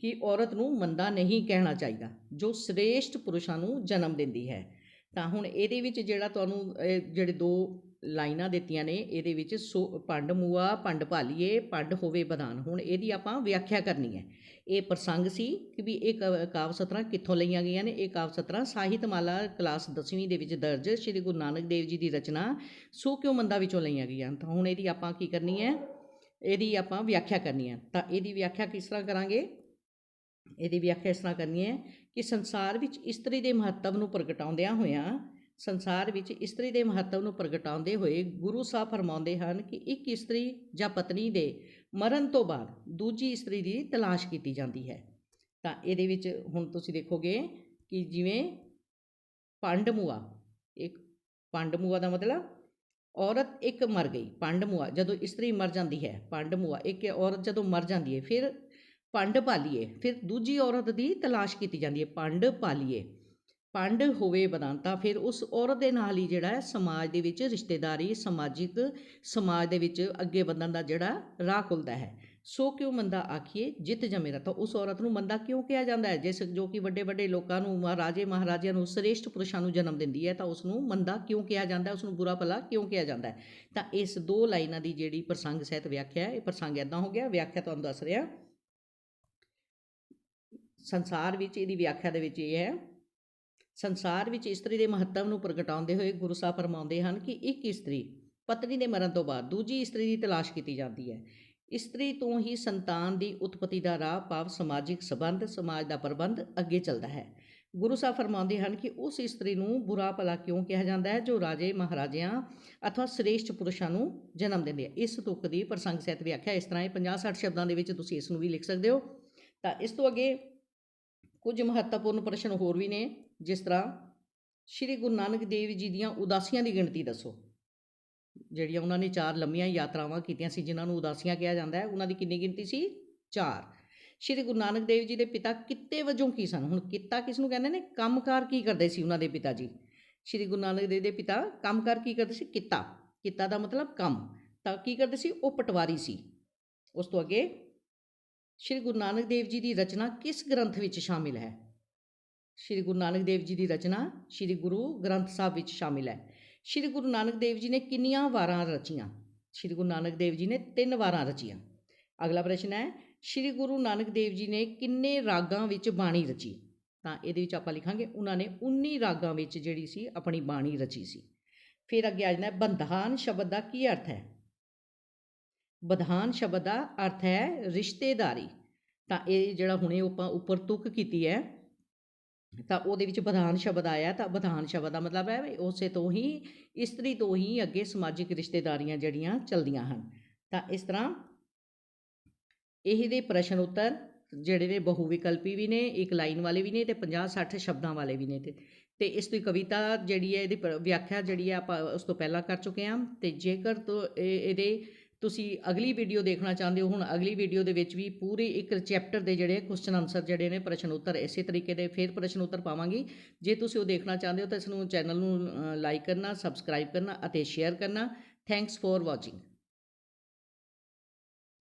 ਕਿ ਔਰਤ ਨੂੰ ਮੰਦਾ ਨਹੀਂ ਕਹਿਣਾ ਚਾਹੀਦਾ, ਜੋ ਸ੍ਰੇਸ਼ਟ ਪੁਰਸ਼ਾਂ ਨੂੰ ਜਨਮ ਦਿੰਦੀ ਹੈ। ਤਾਂ ਹੁਣ ਇਹਦੇ ਵਿੱਚ ਜਿਹੜਾ ਤੁਹਾਨੂੰ, ਇਹ ਜਿਹੜੇ ਦੋ ਲਾਈਨਾਂ ਦਿੱਤੀਆਂ ਨੇ, ਇਹਦੇ ਵਿੱਚ ਸੋ ਪੰਡ ਮੂਆ ਪੰਡ ਭਾਲੀਏ ਪੰਡ ਹੋਵੇ ਬਦਾਨ ਹੁਣ ਇਹਦੀ ਆਪਾਂ ਵਿਆਖਿਆ ਕਰਨੀ ਹੈ। ਇਹ ਪ੍ਰਸੰਗ ਸੀ ਕਿ ਵੀ ਇਹ ਕ- ਕਾਵਿ ਸਤਰਾਂ ਕਿੱਥੋਂ ਲਈਆਂ ਗਈਆਂ ਨੇ? ਇਹ ਕਾਵਿ ਸਤਰਾਂ ਸਾਹਿਤਮਾਲਾ ਕਲਾਸ 10ਵੀਂ ਦੇ ਵਿੱਚ ਦਰਜ, ਸ੍ਰੀ ਗੁਰੂ ਨਾਨਕ ਦੇਵ ਜੀ ਦੀ ਰਚਨਾ ਸੋ ਕਿਉਂ ਮੰਦਾ ਵਿੱਚੋਂ ਲਈਆਂ ਗਈਆਂ? ਤਾਂ ਹੁਣ ਇਹਦੀ ਆਪਾਂ ਕੀ ਕਰਨੀ ਹੈ? ਇਹਦੀ ਆਪਾਂ ਵਿਆਖਿਆ ਕਰਨੀ ਹੈ। ਤਾਂ ਇਹਦੀ ਵਿਆਖਿਆ ਕਿਸ ਤਰ੍ਹਾਂ ਕਰਾਂਗੇ? ਇਹਦੀ ਵਿਆਖਿਆ ਇਸ ਤਰ੍ਹਾਂ ਕਰਨੀ ਹੈ ਕਿ ਸੰਸਾਰ ਵਿੱਚ ਇਸਤਰੀ ਦੇ ਮਹੱਤਵ ਨੂੰ ਪ੍ਰਗਟਾਉਂਦਿਆਂ ਹੋਇਆਂ ਸੰਸਾਰ ਵਿੱਚ ਇਸਤਰੀ ਦੇ ਮਹੱਤਵ ਨੂੰ ਪ੍ਰਗਟਾਉਂਦੇ ਹੋਏ ਗੁਰੂ ਸਾਹਿਬ ਫਰਮਾਉਂਦੇ ਹਨ ਕਿ ਇੱਕ ਇਸਤਰੀ ਜਾਂ ਪਤਨੀ ਦੇ ਮਰਨ ਤੋਂ ਬਾਅਦ ਦੂਜੀ ਇਸਤਰੀ ਦੀ ਤਲਾਸ਼ ਕੀਤੀ ਜਾਂਦੀ ਹੈ। ਤਾਂ ਇਹਦੇ ਵਿੱਚ ਹੁਣ ਤੁਸੀਂ ਦੇਖੋਗੇ ਕਿ ਜਿਵੇਂ ਪੰਡਮੂਆ, ਇੱਕ ਪੰਡਮੂਆ ਦਾ ਮਤਲਬ ਔਰਤ ਇੱਕ ਮਰ ਗਈ, ਪੰਡਮੂਆ ਜਦੋਂ ਇਸਤਰੀ ਮਰ ਜਾਂਦੀ ਹੈ, ਪੰਡਮੂਆ ਇੱਕ ਔਰਤ ਜਦੋਂ ਮਰ ਜਾਂਦੀ ਹੈ, ਫਿਰ ਪੰਡ ਪਾਲੀਏ, ਫਿਰ ਦੂਜੀ ਔਰਤ ਦੀ ਤਲਾਸ਼ ਕੀਤੀ ਜਾਂਦੀ ਹੈ, ਪੰਡ ਪਾਲੀਏ। ਪੰਡ ਹੋਵੇ ਬਦਾਂਤਾ ਫਿਰ ਉਸ ਔਰਤ ਦੇ ਨਾਲ ਹੀ ਜਿਹੜਾ ਸਮਾਜ ਦੇ ਵਿੱਚ ਰਿਸ਼ਤੇਦਾਰੀ, ਸਮਾਜਿਕ ਸਮਾਜ ਦੇ ਵਿੱਚ ਅੱਗੇ ਵਧਣ ਦਾ ਜਿਹੜਾ ਰਾਹ ਖੁੱਲਦਾ ਹੈ। ਸੋ ਕਿਉਂ ਮੰਦਾ ਆਖੀਏ? ਜਿੱਤ ਜਮੇਰਾ ਤਾਂ ਉਸ ਔਰਤ ਨੂੰ ਮੰਦਾ ਕਿਉਂ ਕਿਹਾ ਜਾਂਦਾ ਹੈ? ਜਿਸ ਜੋ ਕਿ ਵੱਡੇ ਵੱਡੇ ਲੋਕਾਂ ਨੂੰ ਮਹਾਰਾਜੇ ਮਹਾਰਾਜਿਆਂ ਨੂੰ ਸ੍ਰੇਸ਼ਟ ਪੁਰਸ਼ਾਂ ਨੂੰ ਜਨਮ ਦਿੰਦੀ ਹੈ, ਤਾਂ ਉਸ ਨੂੰ ਮੰਦਾ ਕਿਉਂ ਕਿਹਾ ਜਾਂਦਾ ਹੈ? ਉਸ ਨੂੰ ਬੁਰਾ ਭਲਾ ਕਿਉਂ ਕਿਹਾ ਜਾਂਦਾ ਹੈ? ਤਾਂ ਇਸ ਦੋ ਲਾਈਨਾਂ ਦੀ ਜਿਹੜੀ ਪ੍ਰਸੰਗ ਸਹਿਤ ਵਿਆਖਿਆ ਹੈ, ਇਹ ਪ੍ਰਸੰਗ ਇਦਾਂ ਹੋ ਗਿਆ। ਵਿਆਖਿਆ ਤੁਹਾਨੂੰ ਦੱਸ ਰਿਹਾ। ਸੰਸਾਰ ਵਿੱਚ, ਇਹਦੀ ਵਿਆਖਿਆ ਦੇ ਵਿੱਚ ਇਹ ਹੈ ਸੰਸਾਰ ਵਿੱਚ ਇਸਤਰੀ ਦੇ ਮਹੱਤਵ ਨੂੰ ਪ੍ਰਗਟਾਉਂਦੇ ਹੋਏ ਗੁਰੂ ਸਾਹਿਬ ਫਰਮਾਉਂਦੇ ਹਨ ਕਿ ਇੱਕ ਇਸਤਰੀ ਪਤਨੀ ਦੇ ਮਰਨ ਤੋਂ ਬਾਅਦ ਦੂਜੀ ਇਸਤਰੀ ਦੀ ਤਲਾਸ਼ ਕੀਤੀ ਜਾਂਦੀ ਹੈ। ਇਸਤਰੀ ਤੋਂ ਹੀ ਸੰਤਾਨ ਦੀ ਉਤਪਤੀ ਦਾ ਰਾਹ ਭਾਵ ਸਮਾਜਿਕ ਸਬੰਧ, ਸਮਾਜ ਦਾ ਪ੍ਰਬੰਧ ਅੱਗੇ ਚੱਲਦਾ ਹੈ। ਗੁਰੂ ਸਾਹਿਬ ਫਰਮਾਉਂਦੇ ਹਨ ਕਿ ਉਸ ਇਸਤਰੀ ਨੂੰ ਬੁਰਾ ਭਲਾ ਕਿਉਂ ਕਿਹਾ ਜਾਂਦਾ ਹੈ ਜੋ ਰਾਜੇ, ਮਹਾਰਾਜਿਆਂ ਅਥਵਾ ਸ੍ਰੇਸ਼ਟ ਪੁਰਸ਼ਾਂ ਨੂੰ ਜਨਮ ਦਿੰਦੇ ਆ। ਇਸ ਤੁਕ ਦੀ ਪ੍ਰਸੰਗ ਸਹਿਤ ਵਿਆਖਿਆ ਇਸ ਤਰ੍ਹਾਂ ਇਹ 50-60 ਸ਼ਬਦਾਂ ਦੇ ਵਿੱਚ ਤੁਸੀਂ ਇਸ ਨੂੰ ਵੀ ਲਿਖ ਸਕਦੇ ਹੋ। ਤਾਂ ਇਸ ਤੋਂ ਅੱਗੇ ਕੁਝ ਮਹੱਤਵਪੂਰਨ ਪ੍ਰਸ਼ਨ ਹੋਰ ਵੀ ਨੇ। ਜਿਸ ਤਰ੍ਹਾਂ ਸ਼੍ਰੀ ਗੁਰੂ ਨਾਨਕ ਦੇਵ ਜੀ ਦੀਆਂ ਉਦਾਸੀਆਂ ਦੀ ਗਿਣਤੀ ਦੱਸੋ, ਜਿਹੜੀਆਂ ਉਹਨਾਂ ਨੇ ਚਾਰ ਲੰਮੀਆਂ ਯਾਤਰਾਵਾਂ ਕੀਤੀਆਂ ਸੀ, ਜਿਨ੍ਹਾਂ ਨੂੰ ਉਦਾਸੀਆਂ ਕਿਹਾ ਜਾਂਦਾ ਹੈ, ਉਹਨਾਂ ਦੀ ਕਿੰਨੀ ਗਿਣਤੀ ਸੀ? ਚਾਰ। ਸ਼੍ਰੀ ਗੁਰੂ ਨਾਨਕ ਦੇਵ ਜੀ ਦੇ ਪਿਤਾ ਕਿੱਤੇ ਵਜੋਂ ਕੀ ਸਨ? ਹੁਣ ਕਿੱਤਾ ਕਿਸ ਨੂੰ ਕਹਿੰਦੇ ਨੇ? ਕੰਮਕਾਰ ਕੀ ਕਰਦੇ ਸੀ ਉਹਨਾਂ ਦੇ ਪਿਤਾ ਜੀ? ਸ਼੍ਰੀ ਗੁਰੂ ਨਾਨਕ ਦੇਵ ਦੇ ਪਿਤਾ ਕੰਮਕਾਰ ਕੀ ਕਰਦੇ ਸੀ? ਕਿੱਤਾ। ਕਿੱਤਾ ਦਾ ਮਤਲਬ ਕੰਮ। ਤਾਂ ਕੀ ਕਰਦੇ ਸੀ? ਉਹ ਪਟਵਾਰੀ ਸੀ। ਉਸ ਤੋਂ ਅੱਗੇ ਸ਼੍ਰੀ ਗੁਰੂ ਨਾਨਕ ਦੇਵ ਜੀ ਦੀ ਰਚਨਾ ਕਿਸ ਗ੍ਰੰਥ ਵਿੱਚ ਸ਼ਾਮਿਲ ਹੈ? ਸ਼੍ਰੀ ਗੁਰੂ ਨਾਨਕ ਦੇਵ ਜੀ ਦੀ ਰਚਨਾ ਸ਼੍ਰੀ ਗੁਰੂ ਗ੍ਰੰਥ ਸਾਹਿਬ ਵਿੱਚ ਸ਼ਾਮਿਲ ਹੈ। ਸ਼੍ਰੀ ਗੁਰੂ ਨਾਨਕ ਦੇਵ ਜੀ ਨੇ ਕਿੰਨੀਆਂ ਵਾਰਾਂ ਰਚੀਆਂ? ਸ਼੍ਰੀ ਗੁਰੂ ਨਾਨਕ ਦੇਵ ਜੀ ਨੇ ਤਿੰਨ ਵਾਰਾਂ ਰਚੀਆਂ। ਅਗਲਾ ਪ੍ਰਸ਼ਨ ਹੈ, ਸ਼੍ਰੀ ਗੁਰੂ ਨਾਨਕ ਦੇਵ ਜੀ ਨੇ ਕਿੰਨੇ ਰਾਗਾਂ ਵਿੱਚ ਬਾਣੀ ਰਚੀ? ਤਾਂ ਇਹਦੇ ਵਿੱਚ ਆਪਾਂ ਲਿਖਾਂਗੇ, ਉਹਨਾਂ ਨੇ 19 ਰਾਗਾਂ ਵਿੱਚ ਜਿਹੜੀ ਸੀ ਆਪਣੀ ਬਾਣੀ ਰਚੀ ਸੀ। ਫਿਰ ਅੱਗੇ ਆ ਜਾਂਦਾ ਹੈ, ਬੰਧਾਨ ਸ਼ਬਦ ਦਾ ਕੀ ਅਰਥ ਹੈ? ਬਧਾਨ ਸ਼ਬਦ ਦਾ ਅਰਥ ਹੈ ਰਿਸ਼ਤੇਦਾਰੀ। ਤਾਂ ਇਹ ਜਿਹੜਾ ਹੁਣੇ ਆਪਾਂ ਉੱਪਰ ਤੁਕ ਕੀਤੀ ਹੈ ਤਾਂ ਉਹਦੇ ਵਿੱਚ ਬਧਾਨ ਸ਼ਬਦ ਆਇਆ, ਤਾਂ ਵਿਧਾਨ ਸ਼ਬਦ ਦਾ ਮਤਲਬ ਹੈ ਵੀ ਉਸੇ ਤੋਂ ਹੀ, ਇਸਤਰੀ ਤੋਂ ਹੀ ਅੱਗੇ ਸਮਾਜਿਕ ਰਿਸ਼ਤੇਦਾਰੀਆਂ ਜਿਹੜੀਆਂ ਚਲਦੀਆਂ ਹਨ। ਤਾਂ ਇਸ ਤਰ੍ਹਾਂ ਇਹਦੇ ਪ੍ਰਸ਼ਨ ਉੱਤਰ, ਜਿਹੜੇ ਨੇ ਬਹੁ ਵਿਕਲਪੀ ਵੀ ਨੇ, ਇੱਕ ਲਾਈਨ ਵਾਲੇ ਵੀ ਨੇ ਤੇ 50 60 ਸ਼ਬਦਾਂ ਵਾਲੇ ਵੀ ਨੇ ਤੇ ਤੇ ਇਸ ਦੀ ਕਵਿਤਾ ਜਿਹੜੀ ਹੈ, ਇਹਦੀ ਵਿਆਖਿਆ ਜਿਹੜੀ ਹੈ ਆਪਾਂ ਉਸ ਤੋਂ ਪਹਿਲਾਂ ਕਰ ਚੁੱਕੇ ਹਾਂ ਤੇ ਜੇਕਰ ਤੋਂ, ਇਹ, ਇਹਦੇ ਤੁਸੀਂ ਅਗਲੀ ਵੀਡੀਓ ਦੇਖਣਾ ਚਾਹੁੰਦੇ ਹੋ, ਹੁਣ ਅਗਲੀ ਵੀਡੀਓ ਦੇ ਵਿੱਚ ਵੀ ਪੂਰੇ ਇੱਕ ਚੈਪਟਰ ਦੇ ਜਿਹੜੇ ਕੁਐਸਚਨ ਆਨਸਰ ਜਿਹੜੇ ਨੇ ਪ੍ਰਸ਼ਨ ਉੱਤਰ ਇਸੇ ਤਰੀਕੇ ਦੇ ਫਿਰ ਪ੍ਰਸ਼ਨ ਉੱਤਰ ਪਾਵਾਂਗੀ। ਜੇ ਤੁਸੀਂ ਉਹ ਦੇਖਣਾ ਚਾਹੁੰਦੇ ਹੋ ਤਾਂ ਇਸ ਨੂੰ ਚੈਨਲ ਨੂੰ ਲਾਈਕ ਕਰਨਾ ਸਬਸਕ੍ਰਾਈਬ ਕਰਨਾ ਅਤੇ ਸ਼ੇਅਰ ਕਰਨਾ। Thanks for watching